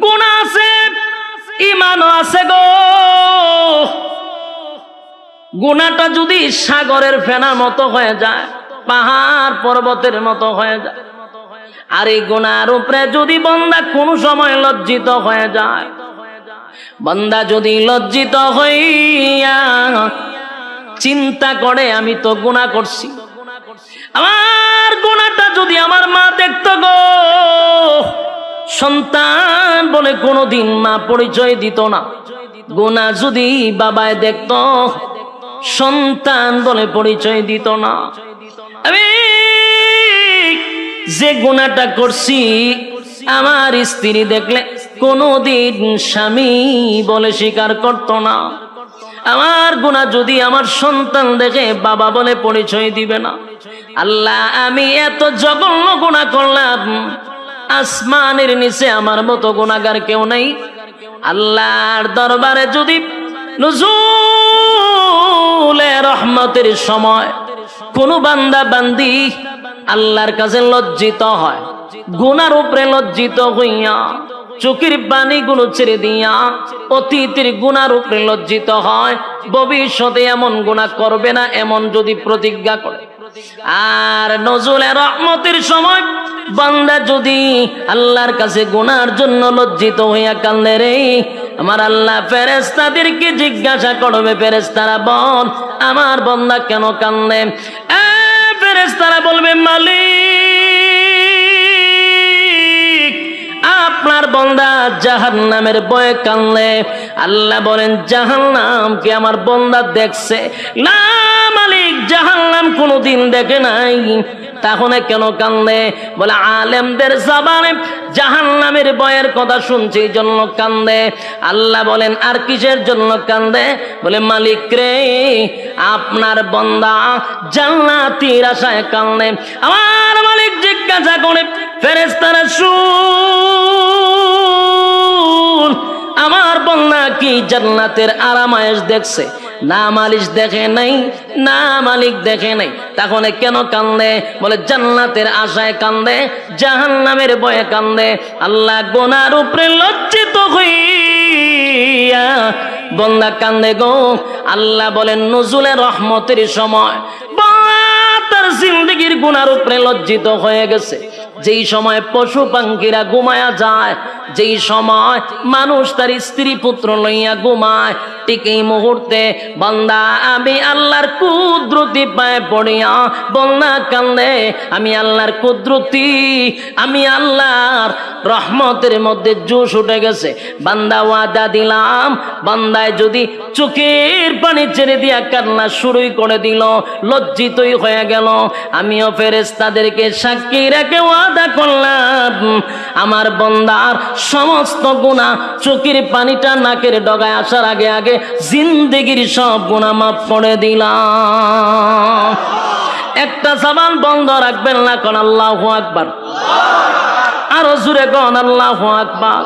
গুণা আছে, ইমানও আছে গো। গুণাটা যদি সাগরের ফেনার মতো হয়ে যায়, পাহাড় পর্বতের মতো হয়ে যায়, আর এই গুণার উপরে যদি বন্দা কোনো সময় লজ্জিত হয়ে যায়, বন্দা যদি লজ্জিত হইয়া চিন্তা করে, আমি তো গুণা করছি। আমার গুণাটা যদি আমার মা দেখত গো সন্তান বলে কোনোদিন মা পরিচয় দিত না। গুণা যদি বাবায় দেখত, সন্তান বলে পরিচয় দিত না। আমি যে গুণাটা করছি, আমার স্ত্রী দেখলে কোনোদিন স্বামী বলে স্বীকার করত না। আমার গুণা যদি আমার সন্তান দেখে বাবা বলে পরিচয় দিবে না। আল্লাহ, আমি এত জঘন্য গুণা করলাম। আসমানের নিচে আমার মতো গুণাগার কেউ নেই। আল্লাহর দরবারে যদি রহমতের সময় কোন বান্দা বান্দি আল্লাহর কাছে লজ্জিত হয়, গুনার উপরে লজ্জিত হইয়া চোখের পানি গুলো ছেড়ে দিয়া অতীতের গুনার উপরে লজ্জিত হয়, ভবিষ্যতে এমন গুণা করবে না, এমন যদি প্রতিজ্ঞা করে। আর নজরুলে রহমতের সময় বান্দা যদি আল্লাহর কাছে গুনার জন্য লজ্জিত হইয়া কান্দে রে, আমার আল্লাহ ফেরেস্তাদেরকে জিজ্ঞাসা করবে ফেরেস্তারা বল, আমার বন্দা কেন কান্দে? ফেরেস্তারা বলবে, মালিক, আপনার বন্দা জাহান নামের বয়ে কানলে আল্লাহ বলেন জাহান আমার বন্দা দেখছে। না মালিক জাহান নাম কোনোদিন দেখে নাই। তাহলে কেন কান্দে? বলে, আলেমদের জবানে জাহান নামের বয়ের কথা শুনছে, এই জন্য কান্দে। আল্লাহ বলেন, আর কিসের জন্য কান্দে? বলে, মালিক রে, আপনার বন্দা জান্নাতির আশায় কান্দে। আমার মালিক জিজ্ঞাসা করে ফেরেস্তারা শুন আমার বন্যা কি জান্নাতের আরামায়েশ দেখছে? না মালিশ দেখে নাই, না মালিক দেখে নাই। তখন কেন কান্দে? বলে, জান্নাতের আশায় কান্দে জাহান নামের বয়ে কান্দে। আল্লাহ গোনার উপরে লজ্জিত হইয়া বন্দা কান্দে গো। আল্লাহ বলেন, নজুলের রহমতের সময় তার জিন্দগির উপরে লজ্জিত হয়ে গেছে। যেই সময় পশু পাঙ্কিরা ঘুমায়া যায়, যেই সময় মানুষ তার স্ত্রী পুত্র লইয়া ঘুমায় ঠিক এই মুহূর্তে বন্দা, আমি আল্লাহর কুদরতি পায়ে পড়িয়া বন্দা কান্দে, আমি আল্লাহর কুদরতি, আমি আল্লাহর রহমতের মধ্যে জোশ উঠে গেছে। বান্দা, ওয়াদা দিলাম, বান্দায় যদি চোখের পানি ছেড়ে দিয়া কান্না শুরুই করে দিল, লজ্জিতই হয়ে গেল। আমিও ফেরেস তাদেরকে সাক্ষী রেখে ওয়াদা করলাম। আমার বন্দার সমস্ত গুণা চোখের পানিটা নাকের ডগায় আসার আগে আগে জিন্দগির সব গুণা মাফ করে দিলাম। একটা সাবান বন্ধ রাখবেন না কোন আল্লাহ আকবার। আরও জুড়ে কন আল্লাহ আকবার।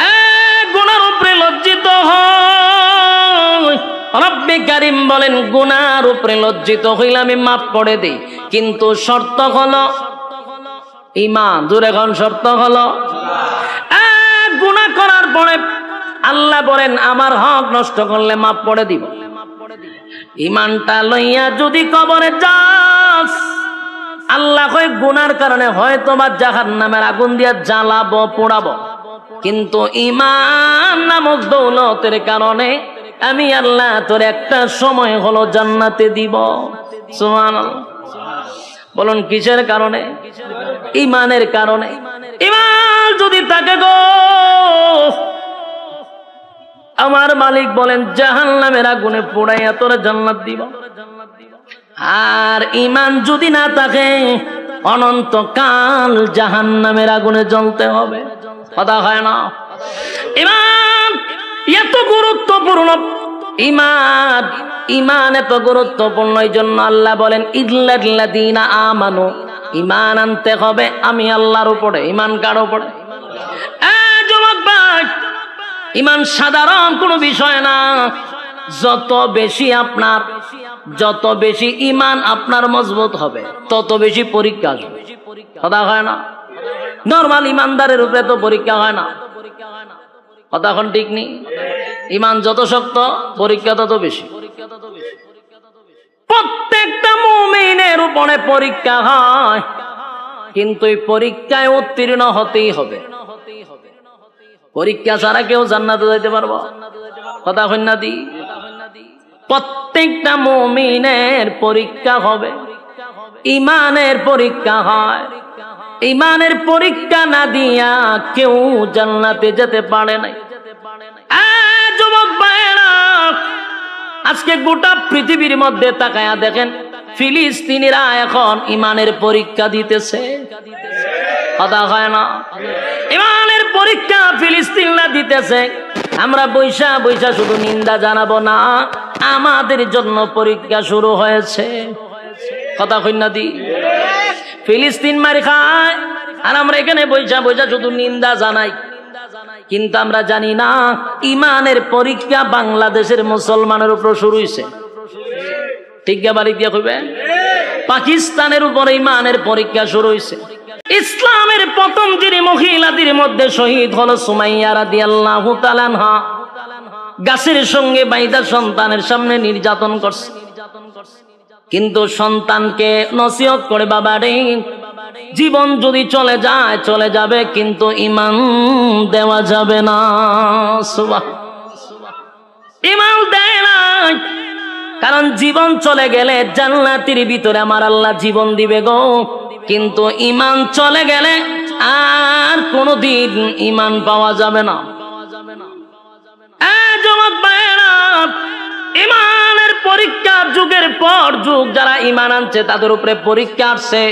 এ, গুনার উপরে লজ্জিত রব্বে কারিম বলেন গুনার উপরে লজ্জিত হইলে আমি মাফ করে দিই। কিন্তু শর্ত হলো ইমান জোরে এখন শর্ত হলো? গুনাহ করার পরে আল্লাহ বলেন, আমার হক নষ্ট করলে মাফ করে দিব। ইমানটা লইয়া যদি কবরে যাস, আল্লাহ কয়, গুনার কারণে হয়তো বা জাহান নামের আগুন দিয়া জ্বালাবো, পোড়াবো। কিন্তু ইমান নামক দৌলতের কারণে আমি আল্লাহ তোর একটা সময় হলো জান্নাতে দিব। বলুন, কিসের কারণে? ইমানের কারণে। ইমান যদি থাকে গো আমার মালিক বলেন জাহান নামের আগুনে পোড়াইয়া তোরা জান্নাত দিব। আর ইমান যদি না থাকে অনন্ত কাল জাহান নামের আগুনে জ্বলতে হবে। কথা হয় না? ইমান এত গুরুত্বপূর্ণ ইমান ইমান এত গুরুত্বপূর্ণ এই জন্য আল্লাহ বলেন ইল্লাদিনা আমানু ইমান আনতে হবে আমি আল্লাহর উপরে ইমান কার উপরে? ইমান সাধারণ কোনো বিষয় না। যত বেশি আপনার, যত বেশি ইমান আপনার মজবুত হবে, তত বেশি পরীক্ষা আসবে। কথা হয় না? নর্মাল ইমানদারের উপরে তো পরীক্ষা হয় না। কথা এখন ঠিক নেই? ইমান যত শক্ত, পরীক্ষা তত বেশি। প্রত্যেকটা মুমিনের উপরে পরীক্ষা হয়, কিন্তু এই পরীক্ষায় উত্তীর্ণ হতেই হবে। পরীক্ষা ছাড়া কেউ জান্নাতে যাইতে পারব? কথা হন্যা দি। প্রত্যেকটা মুমিনের পরীক্ষা হবে। ইমানের পরীক্ষা হয়। ইমানের পরীক্ষা না দিয়া কেউ জান্নাতে যেতে পারে নাই। আজকে গোটা পৃথিবীর মধ্যে তাকায়া দেখেন, ফিলিস্তিনিরা এখন ইমানের পরীক্ষা দিতেছে। কথা হয় না? ইমানের পরীক্ষা ফিলিস্তিনরা দিতেছে। আমরা বৈশা বৈশা শুধু নিন্দা জানাব না, আমাদের জন্য পরীক্ষা শুরু হয়েছে। কথা কন্যা দি? ফিলিস্তিন মারি খায়, আর আমরা এখানে বৈশা বৈশা শুধু নিন্দা জানাই। কিন্তু আমরা জানি না, ইমানের পরীক্ষা বাংলাদেশের মুসলমানের উপর শুরু হয়েছে ঠিক বাড়ি দিয়ে কইবে? পাকিস্তানের উপরে ইমানের পরীক্ষা শুরু হয়েছে ইসলামের প্রথম যিনি মহিলাদের মধ্যে শহীদ হলো সুমাইয়া রাদিয়াল্লাহু তাআলাহা গাছের সঙ্গে বাইদা সন্তানের সামনে নির্যাতন করছে। কিন্তু সন্তানকে নসিহত করে, বাবা রে, জীবন যদি চলে যায়, চলে যাবে, কিন্তু ইমান দেওয়া যাবে না। সুবাহ ইমান দেয় না কারণ জীবন চলে গেলে জান্নাতির ভিতরে আমার আল্লাহ জীবন দিবে গো। কিন্তু ইমান চলে গেলে আর কোনোদিন ইমান পাওয়া যাবে না। ইমানের পরীক্ষা যুগের পর যুগ যারা ইমান আনছে, তাদের উপরে পরীক্ষা আসছে।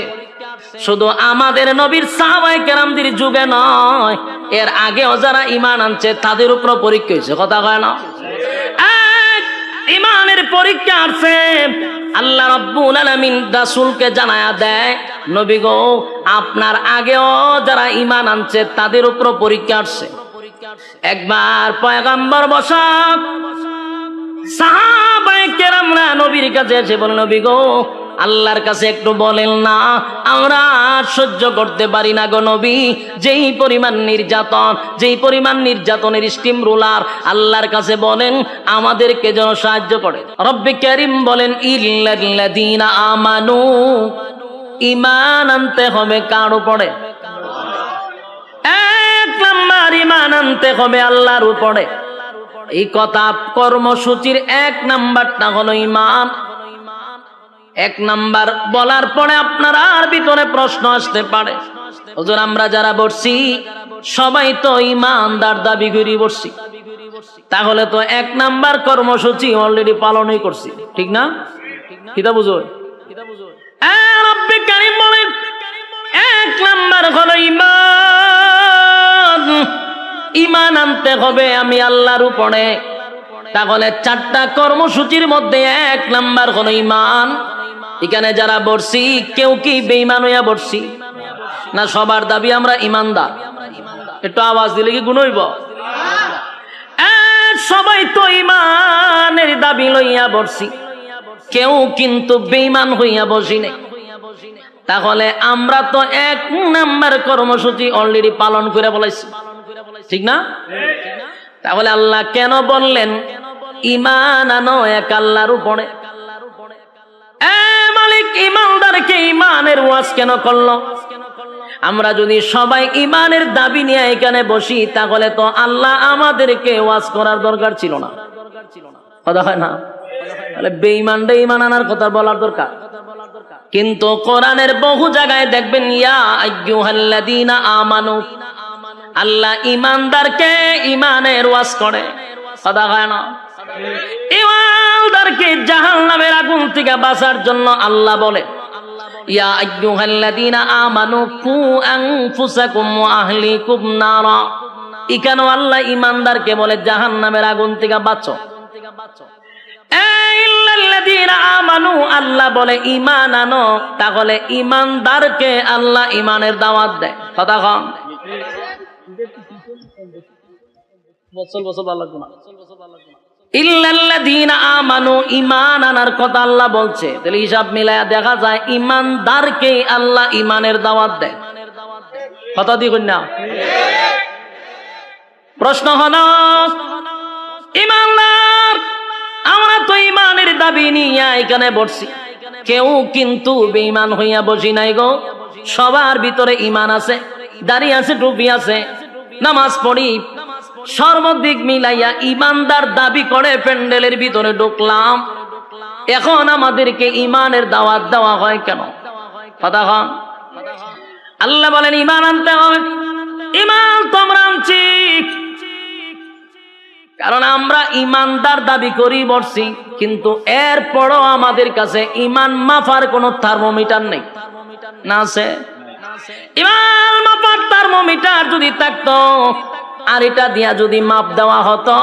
শুধু আমাদের নবীর সাহাবাই কেরামদের যুগে নয়, এর আগেও যারা ইমান আনছে, তাদের উপর পরীক্ষা হয়েছে, কথা কয় না? ইমানের পরীক্ষা আছে। আল্লাহ রাব্বুল আলামিন রাসূলকে জানায়া দেয়, নবী গো, আপনার আগেও যারা ঈমান আনছে, তাদের উপর পরীক্ষা আসছে। একবার পয়গাম্বর বসাক সাহাবায়ে কেরামরা নবীর কাছে এসে বলে, নবী গো আল্লাহর কাছে একটু বলেন না, আমরা সহ্য করতে পারি না গো নবী। যেই পরিমাণ নির্যাতন, যেই পরিমাণ নির্যাতনের স্টিম রুলার আল্লাহর কাছে বলেন, আমাদেরকে যেন সাহায্য করে। রব্বি করিম বলেন, ইল্লাল্লাযীনা আমানু ইমান আনতে হবে কার উপরে। এক নাম্বার ইমান আনতে হবে আল্লাহর উপরে। এই কথা কর্মসূচির এক নাম্বারটা হলো ইমান এক নাম্বার বলার পরে আপনার আর ভিতরে প্রশ্ন আসতে পারে। ওজন আমরা যারা বসছি, সবাই তো ইমানদার দাবি করি বসছি। তাহলে তো এক নাম্বার কর্মসূচি অলরেডি পালনই করছি। ঠিক না? কিতা বুঝো? এক নাম্বার হলো ইমান। ইমান আনতে হবে আমি আল্লাহর উপরে। তাহলে চারটা কর্মসূচির মধ্যে এক নাম্বার হলো ইমান। এখানে যারা বসছি কেউ কি বেইমান হইয়া বসছি না সবার দাবি আমরা ইমানদার একটু আওয়াজ দিলে কি গুণ হইব? এ, সবাই তো ইমানের দাবি লইয়া বসছি কেউ কিন্তু বেইমান হইয়া বসি নাই। তাহলে আমরা তো এক নাম্বার কর্মসূচি অলরেডি পালন করে বলাইছি ঠিক না? তাহলে আল্লাহ কেন বললেন ইমান আনো এক আল্লাহর উপরে? এ মালিক ইমানদারকে ইমানের ওয়াজ কেন করল? আমরা যদি সবাই ইমানের দাবি নিয়ে এখানে বসি তাহলে তো আল্লাহ আমাদেরকে ওয়াজ করার দরকার ছিল না। কথা হয় না? তাহলে বেঈমানটা ইমান আনার কথা বলার দরকার। কিন্তু কোরআনের বহু জায়গায় দেখবেন ইয়া আইয়ুহাল্লাযীনা আমানু আল্লাহ ইমানদারকে ইমানের ওয়াজ করে। কথা হয় না? ইমানদারকে জাহান্নামের আগুন থেকে বাঁচার জন্য আল্লাহ বলে আইয়ুহাল্লাযীনা আমানু কু আল্লাহ ইমানদারকে আল্লাহ তাহলে আল্লাহ ইমানের দাওয়াত দেয়। কথা ইল্লাল্লাযীনা আনার কথা বলছে। দেখা যায় ইমানদার আমরা তো ইমানের দাবি নিয়ে এখানে বসছি। কেউ কিন্তু বেঈমান হইয়া বসি নাই গো। সবার ভিতরে ইমান আছে, দাড়ি আছে, টুপি আছে, নামাজ পড়ি সর্বদিক মিলাইয়া ইমানদার দাবি করে প্যান্ডেলের ভিতরে ঢুকলাম। এখন আমাদেরকে ইমানের দাওয়াত দেওয়া হয় কেন? কথা হন আল্লাহ বলেন, ইমান আনতে হবে। ইমান তোমরা কারণ আমরা ইমানদার দাবি করি বসছি, কিন্তু এরপরও আমাদের কাছে ইমান মাফার কোনো থার্মোমিটার নেই। না আছে? ইমান মাফার থার্মোমিটার যদি থাকতো আর এটা দিয়া যদি মাপ দেওয়া হতো,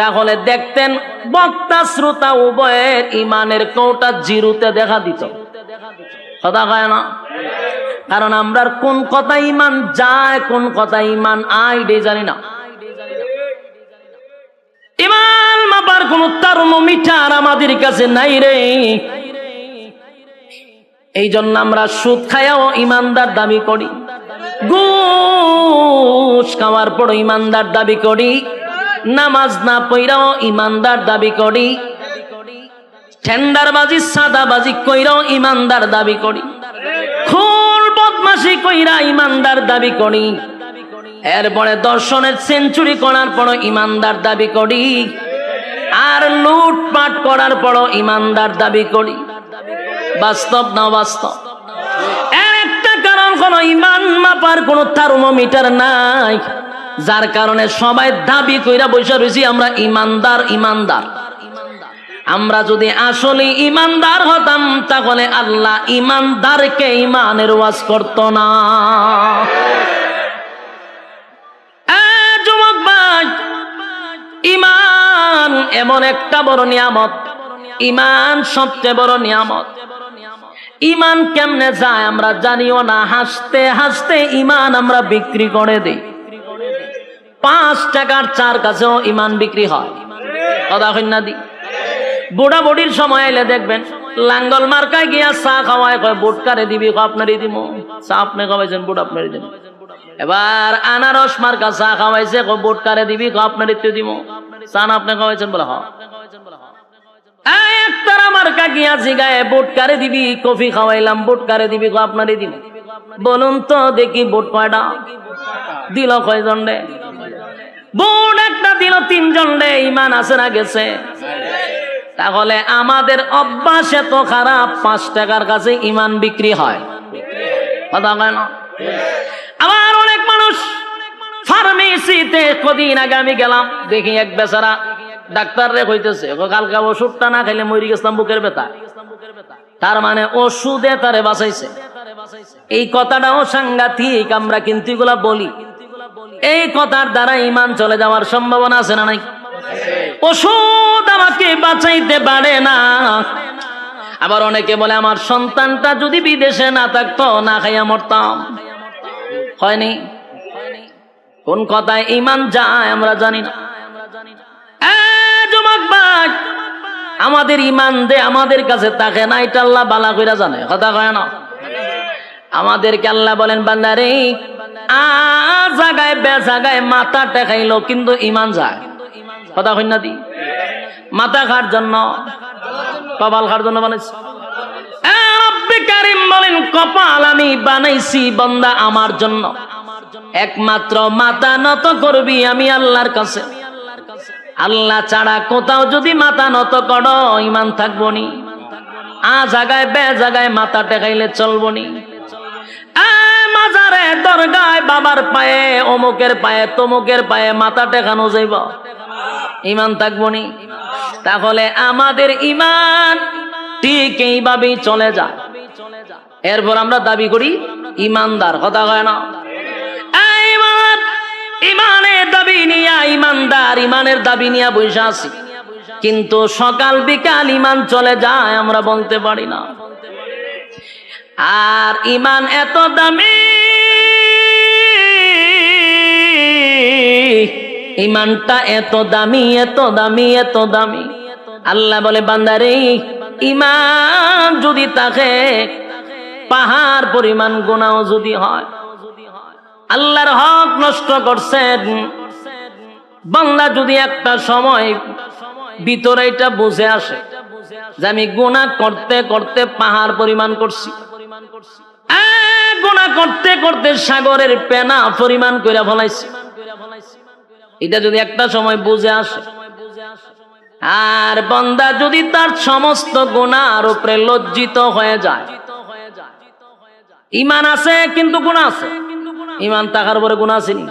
তাহলে দেখতেন বক্তা শ্রোতা উভয়ের ইমানের কৌটা জিরুতে দেখা দিত। কথা কয় না? কারণ আমরা কোন কথা ইমান যায়, কোন কথা ইমান আই ডে জানি না। ইমান মাপার কোন থার্মোমিটার আমাদের কাছে নাই রে। এই জন্য আমরা সুদ খায়াও ইমানদার দাবি করি। ঘুষ খাওয়ার পর ইমানদার দাবি করি, নামাজ না পইরাও ইমানদার দাবি করি, ঠেন্ডারবাজি, সাদাবাজি কইরাও ইমানদার দাবি করি, খুন বদমাসি কইরা ইমানদার দাবি করি, এরপরে দর্শনের সেঞ্চুরি করার পর ইমানদার দাবি করি, আর লুটপাট করার পর ইমানদার দাবি করি। বাস্তব না বাস্তব কোন ইমান মাপার কোন থার্মোমিটার নাই। যার কারণে সবাই দাবি কইরা বসে রয়েছি আমরা ইমানদার ইমানদার। আমরা যদি আসলে ইমানদার হতাম, তাহলে আল্লাহ ইমানদারকে ইমানের ওয়াজ করত না। ইমান এমন একটা বড় নিয়ামত। ইমান সবচেয়ে বড় নিয়ামত। ইমান কেমনে যায় আমরা জানিও না। হাসতে হাসতে ইমান আমরা বিক্রি করে দিই। পাঁচ টাকার চার কাছেও ইমান বিক্রি হয়। কথা কন্যা দি? বুড়া বুড়ির সময় এলে দেখবেন, লাঙ্গল মার্কায় গিয়া চা খাওয়ায় কয় বুট কারে দিবি আপনারই দিব চা আপনি খাওয়াইছেন, বুট আপনারই দিব এবার আনারস মার্কা চা খাওয়াইছে ক বুট কারে দিবি আপনারই দিব চা না আপনি খাওয়াইছেন বলে, হ। একতারা মার্কা গিয়া জিগায় বুট কারে দিবি? কফি খাওয়াইলাম, বুট কারে দিবি ক আপনারই দিব বলুন তো, দেখি বুট কয়টা? দিল কয়জন রে? বুট একটা দিল তিনজন রে, ইমান আছে না গেছে? তাহলে আমাদের অভ্যাস এত খারাপ, পাঁচ টাকার কাছে ইমান বিক্রি হয়। কথা কয় না? অনেক মানুষ ফার্মেসিতে কদিন আগে আমি গেলাম, দেখি এক বেচারা ডাক্তার রে কইতেছে কালকা ওষুধটা না খাইলে মরি গেছিলাম বুকের ব্যথা। তার মানে ওষুধে তারে বাঁচাইছে। এই কথাটাও সাংঘাতিক, আমরা কিন্তু এগুলা বলি। এই কথার দ্বারা ইমান চলে যাওয়ার সম্ভাবনা আছে না নাই? ওষুধ আমাকে বাঁচাইতে পারে না। আবার অনেকে বলে, আমার সন্তানটা যদি বিদেশে না থাকতো, না খাইয়া মরতাম। হয়নি? কোন কথায় ইমান যায় আমরা জানি না। ভাই, আমাদের ইমান দে আমাদের কাছে তাকে না এটা আল্লাহ বালা কইরা জানে। কথা কয় না? আমাদেরকে আল্লাহ বলেন বান্দারে আ জাগায় বে জাগায় মাথা টেকাইলো কিন্তু ইমান যায়। কথা কন্যা দি? মাথা খার জন্য কপাল খার জন্য বানাইছি। কারিম বলেন কপাল আমি বানাইছি বন্দা আমার জন্য। একমাত্র মাথা নত করবি আমি আল্লাহর কাছে। আল্লাহ ছাড়া কোথাও যদি মাথা নত করো, ইমান থাকব নি। আ জাগায় বে জাগায় মাথা টেকাইলে চলবো নি। মাজারে, দরগায়, বাবার পায়ে, অমুকের পায়ে, তমুকের পায়ে মাথা টেকানো যাইব। ইমান থাকব নি। তাহলে আমাদের ইমান ঠিক এইভাবেই চলে যায়। এরপর আমরা দাবি করি, ইমানদার, কথা কয় না। ইমানের দাবি নিয়া, ইমানদার, ইমানের দাবি নিয়া বসে আছি। কিন্তু সকাল বিকাল ইমান চলে যায়, আমরা বলতে পারি না। আর ইমান এত দামি, ইমানটা এত দামি এত দামি এত দামি। আল্লাহ বলে, বান্দারে, ইমান যদি তাকে পাহাড় পরিমাণ গোনাও যদি হয় আল্লাহর হক নষ্ট করছেন। বাংলা যদি একটা সময় ভিতরে এটা বুঝে আসে যে আমি গুণা করতে করতে পাহাড় পরিমাণ করছি। গুণা করতে করতে সাগরের পেনা পরিমাণ করে ফলাইছি। এটা যদি একটা সময় বুঝে আসে। আর বন্দা যদি তার সমস্ত গুণার উপরে লজ্জিত হয়ে যায়। ইমান আছে কিন্তু গুণা আছে। ইমান থাকার পরে গুণা আসেনি